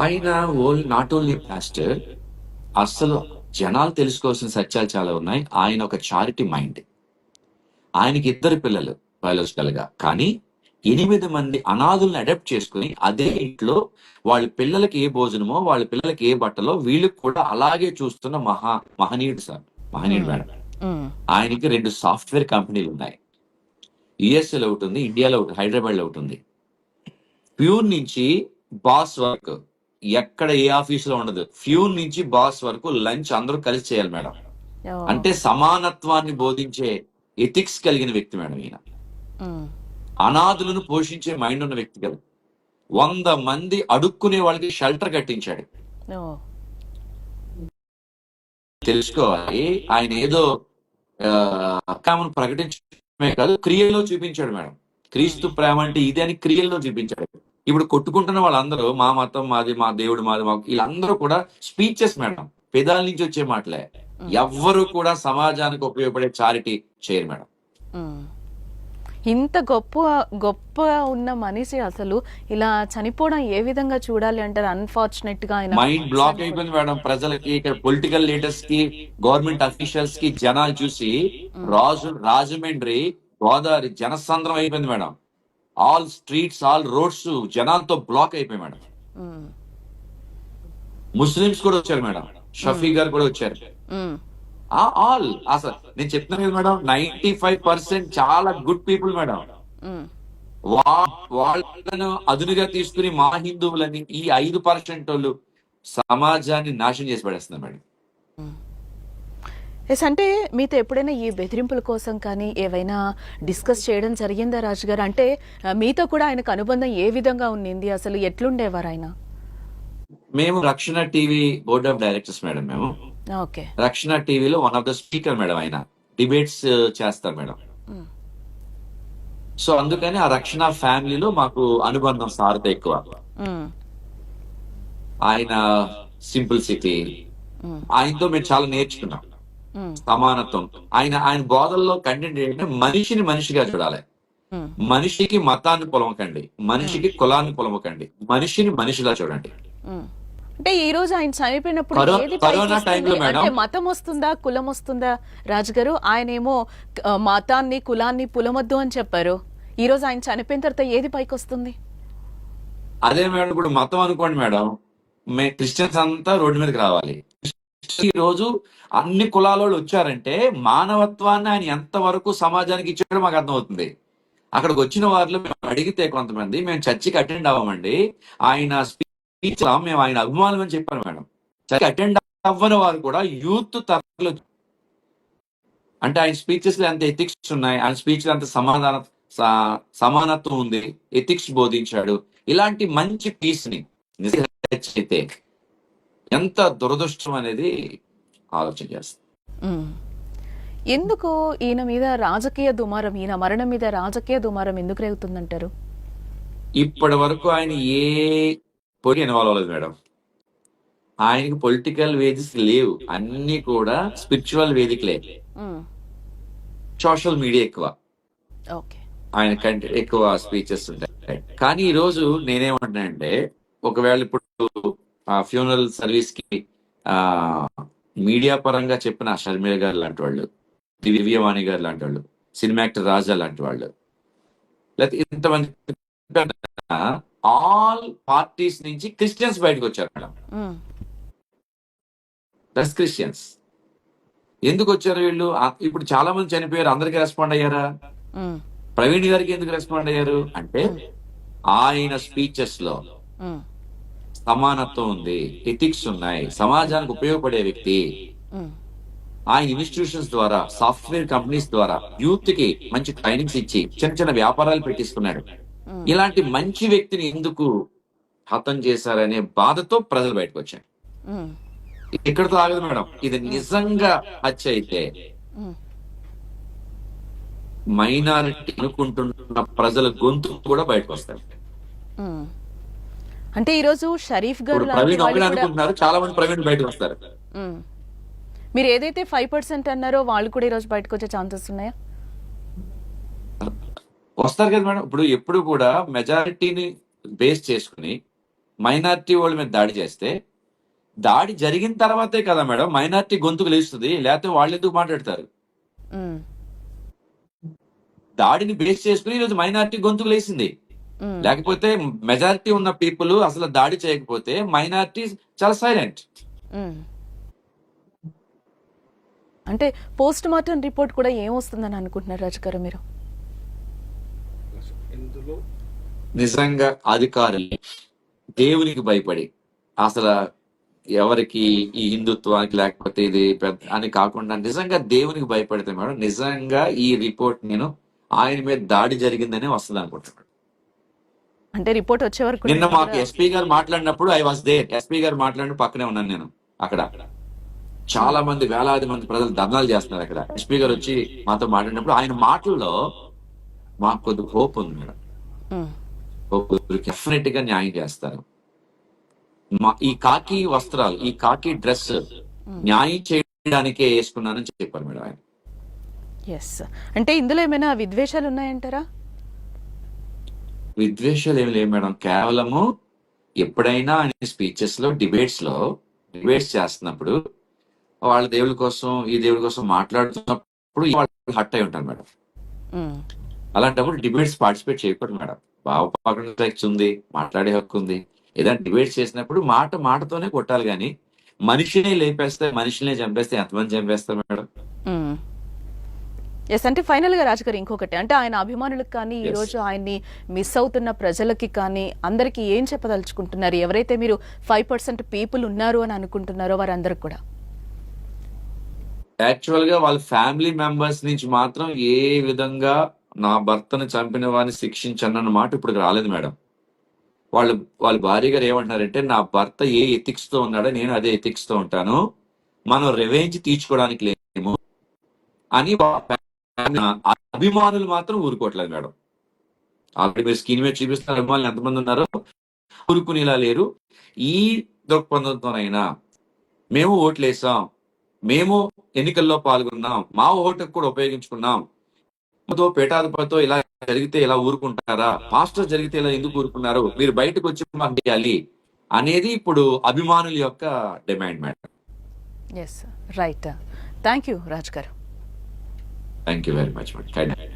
ఆయన whole not only pastor అసలు జనాలు తెలుసుకోవాల్సిన సత్యాలు చాలా ఉన్నాయి. ఆయన ఒక చారిటీ మైండ్. ఆయనకి ఇద్దరు పిల్లలు బయాలజికల్గా కానీ ఎనిమిది మంది అనాథుల్ని అడాప్ట్ చేసుకుని అదే ఇంట్లో వాళ్ళ పిల్లలకి ఏ భోజనమో వాళ్ళ పిల్లలకి ఏ బట్టలో వీళ్ళకి కూడా అలాగే చూస్తున్న మహా మహనీయుడు సార్ మహనీయుడు మేడం. ఆయనకి రెండు సాఫ్ట్వేర్ కంపెనీలు ఉన్నాయి. యుఎస్ఏలో ఒకటి ఉంది ఇండియాలో ఒకటి హైదరాబాద్లో ఒకటి ఉంది. ప్యూర్ నుంచి బాస్ వరకు ఎక్కడ ఏ ఆఫీస్లో ఉండదు. ఫ్యూన్ నుంచి బాస్ వరకు లంచ్ అందరూ కలిసి చేయాలి మేడం. అంటే సమానత్వాన్ని బోధించే ఎథిక్స్ కలిగిన వ్యక్తి మేడం ఈయన. అనాథులను పోషించే మైండ్ ఉన్న వ్యక్తి కదా. వంద మంది అడుక్కునే వాళ్ళకి షెల్టర్ కట్టించాడు. తెలుసుకోవాలి ఆయన ఏదో ప్రేమను ప్రకటించడమే కాదు క్రియల్లో చూపించాడు మేడం. క్రీస్తు ప్రేమ అంటే ఇదే అని క్రియల్లో చూపించాడు. ఇప్పుడు కొట్టుకుంటున్న వాళ్ళందరూ మా మతం మాది మా దేవుడు మాది మా వీళ్ళందరూ కూడా స్పీచెస్ మేడం పెదాల నుంచి వచ్చే మాటలే. ఎవ్వరు కూడా సమాజానికి ఉపయోగపడే చారిటీ చేయరు మేడం. ఇంత గొప్ప గొప్ప ఉన్న మనిషి అసలు ఇలా చనిపోవడం ఏ విధంగా చూడాలి అంటారు అన్ఫార్చునేట్గా ఆయన మైండ్ బ్లాక్ అయిపోయింది మేడం ప్రజలకి ఇక్కడ పొలిటికల్ లీడర్స్కి గవర్నమెంట్ అఫీషియల్స్కి జనాలు చూసి రాజు రాజమండ్రి గోదావరి జనసంద్రం అయిపోయింది madam all streets all roads జనాలతో బ్లాక్ అయిపోయి మేడం. ముస్లిమ్స్ కూడా వచ్చారు మేడం. షఫీ గారు కూడా వచ్చారు. ఆల్ అసలు నేను చెప్తున్నాను కదా మేడం నైన్టీ ఫైవ్ పర్సెంట్ చాలా గుడ్ పీపుల్ మేడం. వా- వాళ్ళను అదునుగా తీసుకుని మా హిందువులని ఈ ఐదు పర్సెంట్ వాళ్ళు సమాజాన్ని నాశనం చేసి పడేస్తున్నారు మేడం. ఎస్ అంటే మీతో ఎప్పుడైనా ఈ బెదిరింపుల కోసం కానీ ఏవైనా డిస్కస్ చేయడం జరిగిందా రాజు గారు? అంటే మీతో కూడా ఆయనకు అనుబంధం ఏ విధంగా ఉండింది? అసలు ఎట్లుండేవారు ఆయన? మేము Rakshana TV board of directors madam మేము. ఓకే. రక్షణ టీవీలో one of the speaker madam ఆయన. డిబేట్స్ చేస్తారు మేడం. ఉమ్, సో అందుకని ఆ రక్షణ ఫ్యామిలీలో మాకు అనుబంధం సారత ఎక్కువ. ఉమ్, ఆయన సింపుల్ సిటీ. ఉమ్, ఆయనతో మేము చాలా నేర్చుకున్నాం. సమానత్వం. ఆయన ఆయన బోధల్లో కంటెంట్ ఏంటంటే మనిషిని మనిషిగా చూడాలి. మనిషికి మతాన్ని పొలమకండి. మనిషికి కులాన్ని పొలమకండి. మనిషిని మనిషిలా చూడండి. అంటే ఈ రోజు ఆయన చనిపోయినప్పుడు కరోనా టైంలో. అంటే మతం వస్తుందా కులం వస్తుందా? రాజు గారు ఆయనేమో ఆ, మతాన్ని కులాన్ని పులమొద్దు అని చెప్పారు. ఈ రోజు ఆయన చనిపోయిన తర్వాత ఏది పైకి వస్తుంది అదే మేడం ఇప్పుడు మతం అనుకోండి మేడం. మే క్రిస్టియన్స్ అంతా రోడ్డు మీదకి రావాలి. ఈ రోజు అన్ని కులాల వాళ్ళు వచ్చారంటే మానవత్వాన్ని ఆయన ఎంతవరకు సమాజానికి ఇచ్చాడో మాకు అర్థమవుతుంది. అక్కడికి వచ్చిన వారిలో మేము అడిగితే కొంతమంది మేము చర్చికి అటెండ్ అవ్వమండి. ఆయన స్పీచ్ మేము ఆయన అభిమానులు అని చెప్పాను మేడం. చర్చి అటెండ్ అవ్వని వారు కూడా యూత్ తరగతి అంటే ఆయన స్పీచెస్లో ఎంత ఎథిక్స్ ఉన్నాయి ఆయన స్పీచ్లో అంత సమాధాన సమానత్వం ఉంది ఎథిక్స్ బోధించాడు. ఇలాంటి మంచి పీస్ని అయితే ఎంత దురదృష్టం అనేది ఆలోచన. ఎందుకు ఈయన మీద రాజకీయ దుమారం ఈయన మరణం మీద రాజకీయ దుమారం ఎందుకు రేగుతుందంటారు? ఇప్పటి వరకు ఆయన ఏ పొడి ఇన్వాల్వ్ అవ్వలేదు మేడం. ఆయనకి పొలిటికల్ వేదిక లేవు. అన్ని కూడా స్పిరిచువల్ వేదికలే. సోషల్ మీడియా ఎక్కువ. ఆయన కంటే ఎక్కువ స్పీచెస్ ఉంటాయి. కానీ ఈ రోజు నేనేమంటున్నానంటే ఒకవేళ ఇప్పుడు ఫ్యూనరల్ సర్వీస్కి ఆ మీడియా పరంగా చెప్పిన షర్మిల గారు లాంటి వాళ్ళు దివ్యవాణి గారు లాంటి వాళ్ళు సినిమా యాక్టర్ రాజా లాంటి వాళ్ళు. లేకపోతే ఇంతమంది ఆల్ పార్టీస్ నుంచి క్రిస్టియన్స్ బయటకు వచ్చారు మేడం. ప్లస్ క్రిస్టియన్స్ ఎందుకు వచ్చారు వీళ్ళు? ఇప్పుడు చాలా మంది చనిపోయారు. అందరికీ రెస్పాండ్ అయ్యారా? ప్రవీణ్ గారికి ఎందుకు రెస్పాండ్ అయ్యారు? అంటే ఆయన స్పీచెస్లో సమానత్వం ఉంది ఎథిక్స్ ఉన్నాయి సమాజానికి ఉపయోగపడే వ్యక్తి. ఆయన ఇన్స్టిట్యూషన్స్ ద్వారా సాఫ్ట్వేర్ కంపెనీస్ ద్వారా యూత్కి మంచి ట్రైనింగ్స్ ఇచ్చి చిన్న చిన్న వ్యాపారాలు పెట్టిస్తున్నాడు. ఇలాంటి మంచి వ్యక్తిని ఎందుకు హతం చేశారనే బాధతో ప్రజలు బయటకు వచ్చారు. ఇక్కడితో ఆగదు మేడం. ఇది నిజంగా హత్య అయితే. మైనారిటీ అనుకుంటున్న ప్రజల గొంతు కూడా బయటకు వస్తారు. అంటే ఈరోజు షరీఫ్ గారు అనుకుంటున్నారు? చాలా మంది ప్రవీణ్ బయటకు వస్తారు. మీరు ఏదైతే ఫైవ్ పర్సెంట్ అన్నారో వాళ్ళు కూడా ఈరోజు బయటకు వచ్చే ఛాన్సెస్ ఉన్నాయా? వస్తారు కదా మేడం. ఇప్పుడు ఎప్పుడు కూడా మెజారిటీని బేస్ చేసుకుని మైనారిటీ వాళ్ళ మీద దాడి చేస్తే దాడి జరిగిన తర్వాతే కదా మేడం మైనారిటీ గొంతుకు లేస్తుంది లేకపోతే వాళ్ళు ఎందుకు మాట్లాడతారు? దాడిని బేస్ చేసుకుని ఈరోజు మైనారిటీ గొంతుకు లేసింది లేకపోతే మెజారిటీ ఉన్న పీపుల్ అసలు దాడి చేయకపోతే మైనారిటీ చాలా సైలెంట్. ఉమ్. అంటే పోస్ట్ మార్టం రిపోర్ట్ కూడా ఏమొస్తుందని అనుకుంటున్నారు రాజు గారు మీరు? ఇందులో నిజంగా అధికారులు దేవునికి భయపడి అసలు ఎవరికి ఈ హిందుత్వానికి లేకపోతే ఇది పెద్ద అని కాకుండా నిజంగా దేవునికి భయపడితే మేడం నిజంగా ఈ రిపోర్ట్ నేను ఆయన మీద దాడి జరిగిందని వస్తుంది అనుకుంటున్నాను. అంటే రిపోర్ట్ వచ్చే వరకు నిన్న మాకు ఎస్పీ గారు మాట్లాడినప్పుడు ఐ వాస్ దేర్ ఎస్పీ గారు మాట్లాడిన పక్కనే ఉన్నాను నేను అక్కడ. చాలా మంది వేలాది మంది ప్రజలు ధర్నాలు చేస్తున్నారు అక్కడ. ఎస్పీ గారు వచ్చి మాతో మాట్లాడినప్పుడు ఆయన మాటల్లో మాకు కొద్ది హోప్ ఉంది మేడం. ఉమ్, డెఫినెట్గా న్యాయం చేస్తారు. మా ఈ కాకి వస్త్రాలు ఈ కాకి డ్రెస్ న్యాయం చేయడానికే వేసుకున్నానని చెప్పారు మేడం ఆయన. ఎస్ అంటే ఇందులో ఏమైనా విద్వేషాలు ఉన్నాయంటారా? విద్వేషాలు ఏమి లేవు మేడం. కేవలము ఎప్పుడైనా ఆయన స్పీచెస్లో డిబేట్స్లో డిబేట్స్ చేస్తున్నప్పుడు వాళ్ళ దేవుడి కోసం ఈ దేవుడి కోసం మాట్లాడుతున్నప్పుడు వాళ్ళు హట్ అయి ఉంటారు మేడం. అలాంటప్పుడు డిబేట్స్ పార్టిసిపేట్ చేయకూడదు మేడం. భావపాకం రైట్స్ ఉంది మాట్లాడే హక్కు ఉంది. ఏదైనా డిబేట్స్ చేసినప్పుడు మాట మాటతోనే కొట్టాలి కానీ మనిషిని లేపేస్తే మనిషిని చంపేస్తే ఎంతమంది చంపేస్తారు మేడం? ఎస్ అంటే ఫైనల్గా రాజుగారు ఇంకొకటి. అంటే ఆయన అభిమానులకు కానీ ఈ. రోజు ఆయన్ని మిస్ అవుతున్న ప్రజలకి కానీ అందరికి ఏం చెప్పదలుచుకుంటున్నారు? ఎవరైతే మీరు ఫైవ్ పర్సెంట్ పీపుల్ ఉన్నారు అని అనుకుంటున్నారో వారందరికి కూడా. యాక్చువల్గా వాళ్ళ ఫ్యామిలీ మెంబర్స్ నుంచి మాత్రం ఏ విధంగా నా భర్తను చంపిన వారిని శిక్షించన్న మాట ఇప్పుడు రాలేదు మేడం. వాళ్ళు వాళ్ళ భార్య గారు ఏమంటున్నారంటే నా భర్త ఏ ఎథిక్స్తో ఉన్నాడో నేను అదే ఎథిక్స్తో ఉంటాను. మనం రివెంజ్ తీర్చుకోవడానికి లేము అని కానీ అభిమానులు మాత్రం ఊరుకోవట్లేదు మేడం. ఆల్రెడీ మీరు స్క్రీన్ మీద చూపిస్తున్న అభిమానులు ఎంతమంది ఉన్నారో ఊరుకునేలా లేరు. ఈ దృక్పథంతోనైనా మేము ఓట్లేసాం. మేము ఎన్నికల్లో పాల్గొన్నాం. మా ఓటుకు కూడా ఉపయోగించుకున్నాం. తో పేటాధిపతితో ఇలా జరిగితే ఇలా ఊరుకుంటారా? మాస్టర్ జరిగితే ఇలా ఎందుకు ఊరుకున్నారు? మీరు బయటకు వచ్చి మాకు చేయాలి అనేది ఇప్పుడు అభిమానుల యొక్క demand madam. Yes right thank you Raj గారు thank you very much madam